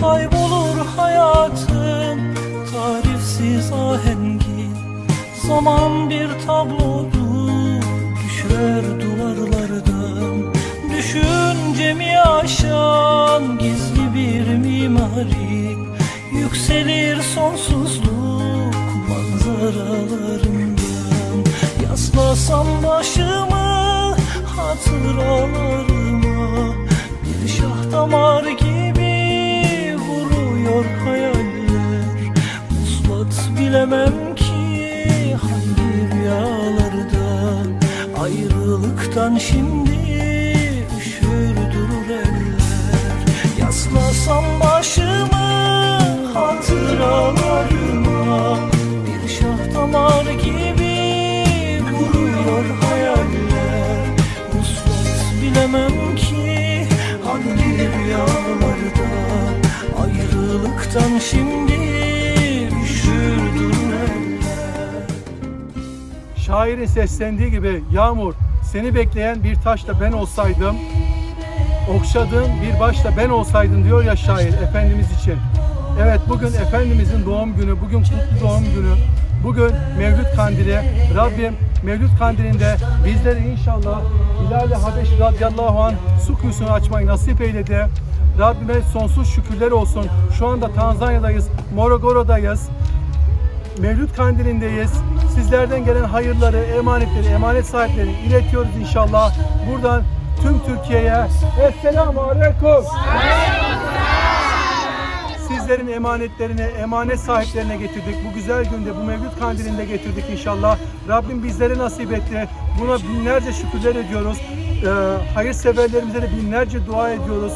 Kaybolur hayatım tarifsiz ahengi. Zaman bir tablodur düşer duvarlardan. Düşüncemi aşan gizli bir mimari. Yükselir sonsuzluk manzaralarında. Yaslasam başımı Hatıralarıma Bir şah damar gibi Vuruyor hayaller. Muslat bilemem ki Hangi rüyalarda. Ayrılıktan şimdi Üşür durur eller. Yaslasam başımı Hatıralarıma Bir şah damar gibi bilemem ki Hangi rüyalarda Ayrılıktan şimdi Şairin seslendiği gibi Yağmur seni bekleyen bir taş da ben olsaydım okşadığın bir baş da ben olsaydım diyor ya şair Efendimiz için. Evet bugün Efendimizin doğum günü, bugün kutlu doğum günü, bugün Mevlüt Kandili. Rabbim Mevlüt Kandili'nde bizleri inşallah Hilal-i Habeş radıyallahu anh su kuyusunu açmayı nasip eyledi. Rabbime sonsuz şükürler olsun. Şu anda Tanzanya'dayız, Morogoro'dayız. Mevlüt Kandili'ndeyiz. Sizlerden gelen hayırları, emanetleri, emanet sahipleri iletiyoruz inşallah. Buradan tüm Türkiye'ye Esselamu Aleyküm. Sizlerin emanetlerine, emanet sahiplerine getirdik. Bu güzel günde, bu Mevlüt Kandili'nde getirdik inşallah. Rabbim bizlere nasip etti. Buna binlerce şükürler ediyoruz. Ee, hayırseverlerimize de binlerce dua ediyoruz.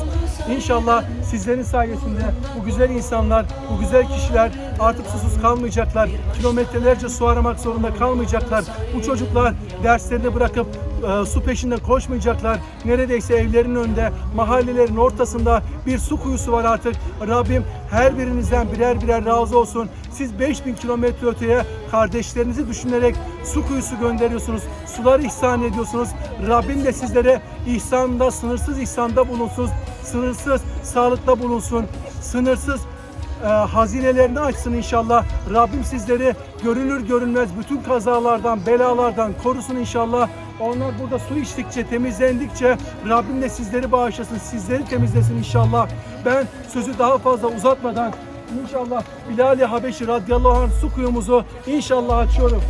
İnşallah sizlerin sayesinde bu güzel insanlar, bu güzel kişiler artık susuz kalmayacaklar. Kilometrelerce su aramak zorunda kalmayacaklar. Bu çocuklar derslerini bırakıp e, su peşinden koşmayacaklar. Neredeyse evlerinin önünde, mahallelerin ortasında bir su kuyusu var artık. Rabbim her birinizden birer birer razı olsun. Siz 5000 kilometre öteye kardeşlerinizi düşünerek su kuyusu gönderiyorsunuz. Sular ihsan ediyorsunuz. Rabbim de sizlere ihsanda, sınırsız ihsanda bulunsun. Sınırsız sağlıkta bulunsun. Sınırsız e, hazinelerini açsın inşallah. Rabbim sizleri görünür görünmez bütün kazalardan, belalardan korusun inşallah. Onlar burada su içtikçe, temizlendikçe Rabbim de sizleri bağışlasın, sizleri temizlesin inşallah. Ben sözü daha fazla uzatmadan inşallah Bilal-i Habeşi radıyallahu anh su kuyumuzu inşallah açıyorum.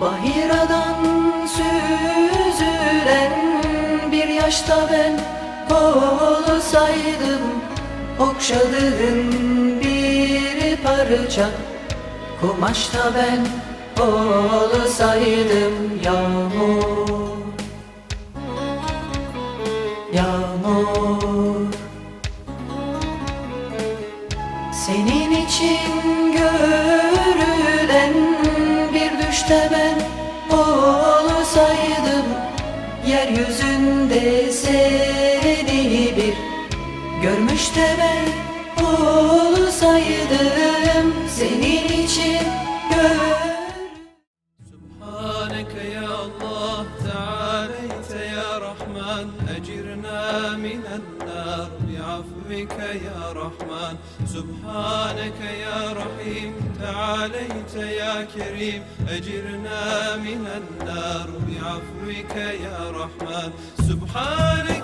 Bahiradan süzülen bir yaşta ben olsaydım Okşadığın bir parça kumaşta ben olsaydım Yağmur. Yağmur. Senin için görülen bir düşte ben Yeryüzünde seni bir görmüş de ben olsaydım Senin için النار بعفوك يا رحمن. سبحانك يا رحيم تعاليت يا كريم. أجرنا من النار بعفوك يا رحمن. سبحانك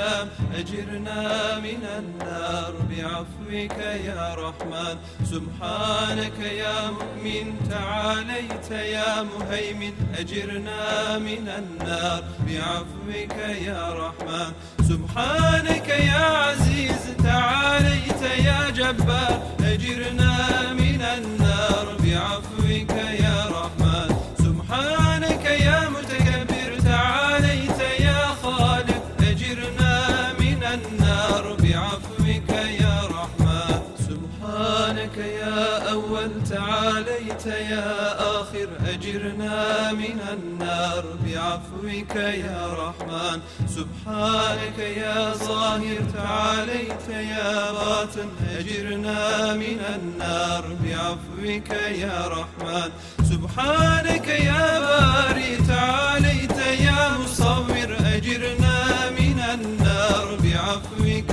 يا سلام أجرنا من النار. بعفوك يا رحمن سبحانك يا مؤمن. تعاليت يا مهيمن أجرنا من النار. بعفوك يا رحمن سبحانك يا عزيز. تعاليت يا جبار أجرنا من النار. بعفوك يا وانت عليت يا آخر أجرنا من النار. بعفوك يا رحمن سبحانك يا ظاهر. تعاليت يا باطن أجرنا من النار. بعفوك يا رحمن سبحانك يا باري تعاليت يا مصور أجرنا من النار. بعفوك